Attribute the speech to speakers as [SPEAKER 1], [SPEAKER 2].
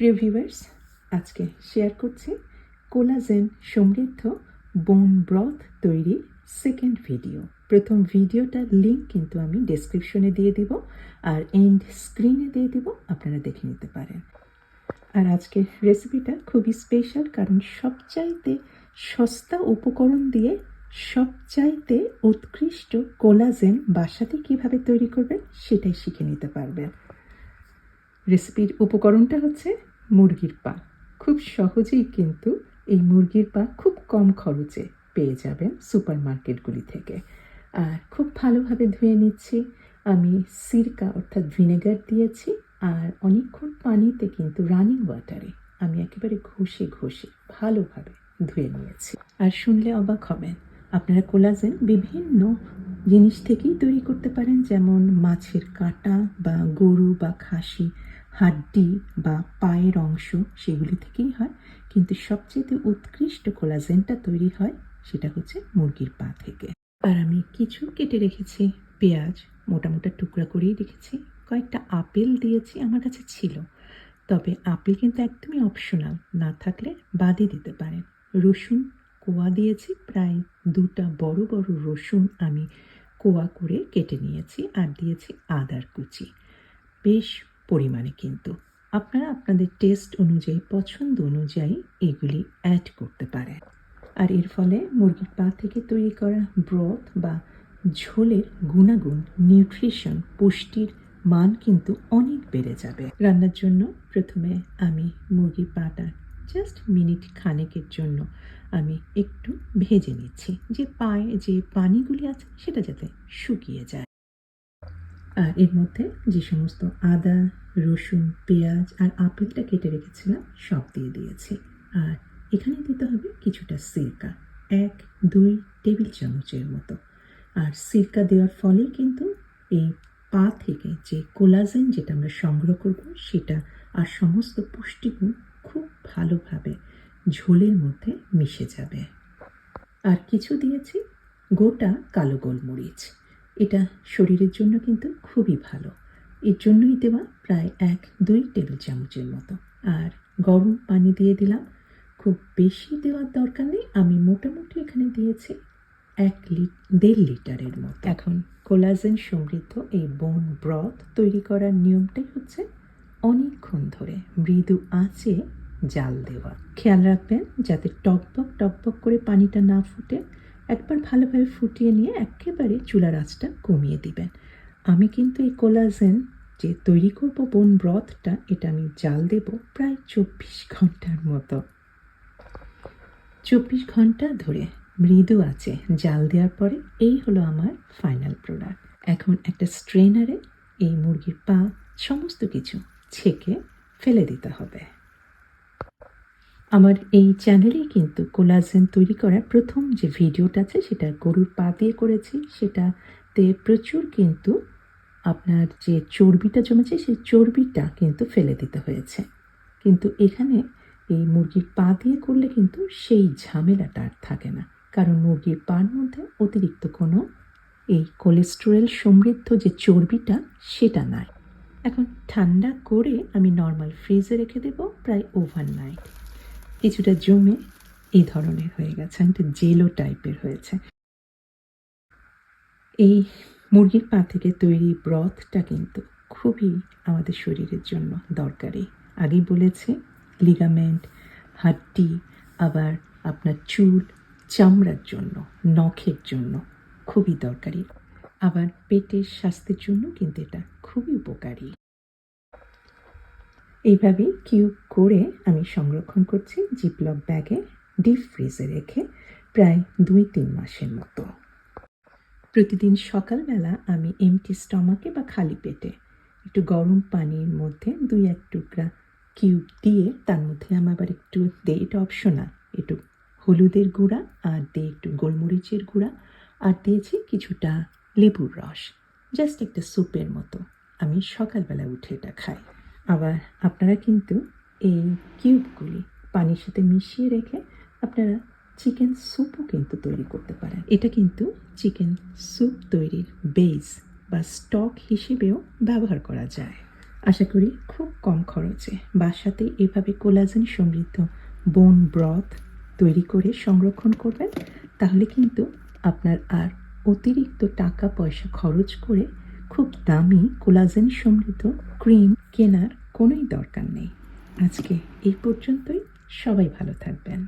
[SPEAKER 1] প্রিয় ভিউয়ার্স, আজকে শেয়ার করছি কোলাজেন সমৃদ্ধ বোন ব্রথ তৈরি সেকেন্ড ভিডিও প্রথম ভিডিওটার লিঙ্ক কিন্তু আমি ডেসক্রিপশনে দিয়ে দিব আর এন্ড স্ক্রিনে দিয়ে দিব, আপনারা দেখে নিতে পারেন। আর আজকের রেসিপিটা খুবই স্পেশাল কারণ সবচাইতে সস্তা উপকরণ দিয়ে সবচাইতে উৎকৃষ্ট কোলাজেন বাসাতে কীভাবে তৈরি করবেন সেটাই শিখে নিতে পারবেন। রেসিপির উপকরণটা হচ্ছে মুরগির পা। খুব সহজেই কিন্তু এই মুরগির পা খুব কম খরচে পেয়ে যাবেন সুপার মার্কেটগুলি থেকে। আর খুব ভালোভাবে ধুয়ে নিচ্ছি। আমি সিরকা অর্থাৎ ভিনেগার দিয়েছি আর অনেকক্ষণ পানিতে কিন্তু রানিং ওয়াটারে আমি একেবারে ঘষে ঘষে ভালোভাবে ধুয়ে নিয়েছি। আর শুনলে অবাক হবেন, আপনারা কোলাজেন বিভিন্ন জিনিস থেকেই তৈরি করতে পারেন, যেমন মাছের কাঁটা বা গরু বা খাসি। হাড্ডি বা পায়ের অংশ সেগুলি থেকেই হয়। কিন্তু সবচেয়ে উৎকৃষ্ট কোলাজেনটা তৈরি হয় সেটা হচ্ছে মুরগির পা থেকে। আর আমি কিছু কেটে রেখেছি। পেঁয়াজ মোটা মোটা টুকরা করেই রেখেছি। কয়েকটা আপেল দিয়েছি আমার কাছে ছিল। তবে আপেল কিন্তু একদমই অপশনাল না থাকলে বাদই দিতে পারেন। রসুন কোয়া দিয়েছি, প্রায় দুটা বড় বড় রসুন আমি কোয়া করে কেটে নিয়েছি আর দিয়েছি আদার কুচি। বেশ পরিমাণে কিন্তু। আপনারা আপনাদের টেস্ট অনুযায়ী, পছন্দ অনুযায়ী এগুলি অ্যাড করতে পারেন। আর এর ফলে মুরগির পা থেকে তৈরি করা ব্রথ বা ঝোলের গুণাগুণ নিউট্রিশন পুষ্টির মান কিন্তু অনেক বেড়ে যাবে। রান্নার জন্য প্রথমে আমি মুরগির পাটা জাস্ট মিনিট খানেকের জন্য আমি একটু ভেজে নিচ্ছি। যে পায়ে যে পানিগুলি আছে, সেটা যাতে শুকিয়ে যায়। আর এর মধ্যে যে সমস্ত আদা, রসুন, পেঁয়াজ আর আপেলটা কেটে রেখেছিলাম, সব দিয়ে দিয়েছি। আর এখানে দিতে হবে কিছুটা সিরকা, এক, দুই টেবিল চামচের মতো। আর সিরকা দেওয়ার ফলে কিন্তু এই পা থেকে যে কোলাজেন যেটা আমরা সংগ্রহ করব, সেটা আর সমস্ত পুষ্টিগুণ খুব ভালোভাবে ঝোলের মধ্যে মিশে যাবে। আর কিছু দিয়েছি গোটা কালো গোলমরিচ। এটা শরীরের জন্য কিন্তু খুবই ভালো। এর জন্যই দেওয়া প্রায় এক দুই টেবিল চামচের মতো। আর গরম পানি দিয়ে দিলাম। খুব বেশি দেওয়ার দরকার নেই। আমি মোটামুটি এখানে দিয়েছি এক লিট, দেড় লিটারের মতো। এখন কোলাজেন সমৃদ্ধ এই বোন ব্রথ তৈরি করার নিয়মটাই হচ্ছে অনেকক্ষণ ধরে মৃদু আঁচে জাল দেওয়া। খেয়াল রাখবেন যাতে টকবক টকবক করে পানিটা না ফুটে একবার ভালোভাবে ফুটিয়ে নিয়ে একেবারে চুলার আঁচটা কমিয়ে দিবেন। আমি কিন্তু এই কোলাজেন যে তৈরি করব বোন ব্রথটা এটা আমি জাল দেব প্রায় চব্বিশ ঘণ্টার মতো। চব্বিশ ঘণ্টা ধরে মৃদু আছে। জাল দেওয়ার পরে এই হলো আমার ফাইনাল প্রোডাক্ট এখন একটা স্ট্রেনারে এই মুরগির পা সমস্ত কিছু ছেঁকে ফেলে দিতে হবে। আমার এই চ্যানেলেই কিন্তু কোলাজেন তৈরি করার প্রথম যে ভিডিওটা আছে, সেটা গরুর পা দিয়ে করেছি। সেটাতে প্রচুর কিন্তু আপনার যে চর্বিটা জমেছে, সেই চর্বিটা কিন্তু ফেলে দিতে হয়েছে। কিন্তু এখানে এই মুরগির পা দিয়ে করলে কিন্তু সেই ঝামেলাটা আর থাকে না। কারণ মুরগির পার মধ্যে অতিরিক্ত কোনো এই কোলেস্টেরল সমৃদ্ধ যে চর্বিটা, সেটা নাই। এখন ঠান্ডা করে আমি নর্মাল ফ্রিজে রেখে দেবো, প্রায় ওভারনাইট কিছুটা জমে এই ধরনের হয়ে গেছে, একটা জেলো টাইপের হয়েছে। এই মুরগির পা থেকে তৈরি ব্রথটা কিন্তু খুবই আমাদের শরীরের জন্য দরকারি। আগেই বলেছে লিগামেন্ট হাড্ডি, আবার আপনার চুল চামড়ার জন্য, নখের জন্য খুবই দরকারি। আবার পেটের স্বাস্থ্যের জন্য কিন্তু এটা খুবই উপকারী। এইভাবে কিউব করে আমি সংরক্ষণ করছি জিপলক ব্যাগে ডিপ ফ্রিজে রেখে প্রায় দুই, তিন মাসের মতো। প্রতিদিন সকালবেলা আমি এমটি স্টমাকে বা খালি পেটে একটু গরম পানির মধ্যে দুই, এক টুকরা কিউব দিয়ে তার মধ্যে আমি আবার একটু দিই এটা অপশনাল একটু হলুদের গুঁড়া আর দিয়ে একটু গোলমরিচের গুঁড়া আর দিয়েছি কিছুটা লেবুর রস। জাস্ট একটা স্যুপের মতো। আমি সকালবেলা উঠে এটা খাই। আবার আপনারা কিন্তু এই কিউবগুলি পানির সাথে মিশিয়ে রেখে আপনারা চিকেন স্যুপও কিন্তু তৈরি করতে পারেন। এটা কিন্তু চিকেন স্যুপ তৈরির বেস বা স্টক হিসেবেও ব্যবহার করা যায়। আশা করি খুব কম খরচে বাসাতে এভাবে কোলাজেন সমৃদ্ধ বোন ব্রথ তৈরি করে সংরক্ষণ করবেন, তাহলে কিন্তু আপনার আর অতিরিক্ত টাকা পয়সা খরচ করে খুব দামি কোলাজেন সমৃদ্ধ ক্রিম কেনার কোনোই দরকার নেই। আজকে এই পর্যন্তই। সবাই ভালো থাকবেন।